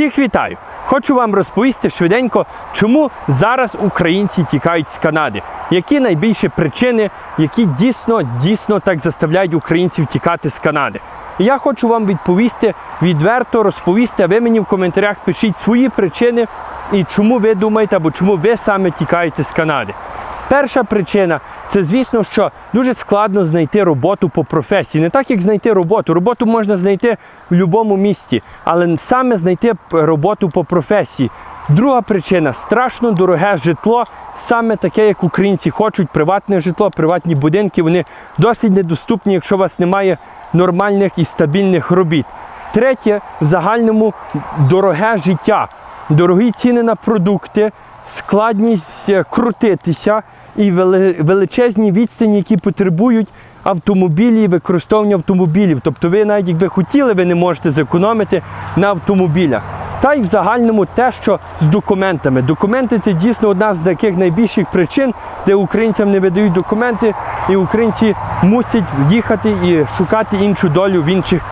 Всіх вітаю! Хочу вам розповісти швиденько, чому зараз українці тікають з Канади. Які найбільші причини, які дійсно дійсно так заставляють українців тікати з Канади. І я хочу вам відповісти відверто, розповісти. А ви мені в коментарях пишіть свої причини і чому ви думаєте, або чому ви саме тікаєте з Канади. Перша причина це, звісно, що дуже складно знайти роботу по професії. Не так, як знайти роботу. Роботу можна знайти в будь-якому місті, але саме знайти роботу по професії. Друга причина страшно дороге житло, саме таке, як українці хочуть, приватне житло, приватні будинки. Вони досить недоступні, якщо у вас немає нормальних і стабільних робіт. Третє, в загальному дороге життя, дорогі ціни на продукти, складність е, крутитися і величезні відстані, які потребують автомобілі і використовування автомобілів. Тобто ви навіть якби хотіли, ви не можете зекономити на автомобілях. Та й в загальному те, що з документами. Документи це дійсно одна з таких найбільших причин, де українцям не видають документи, і українці мусять їхати і шукати іншу долю в інших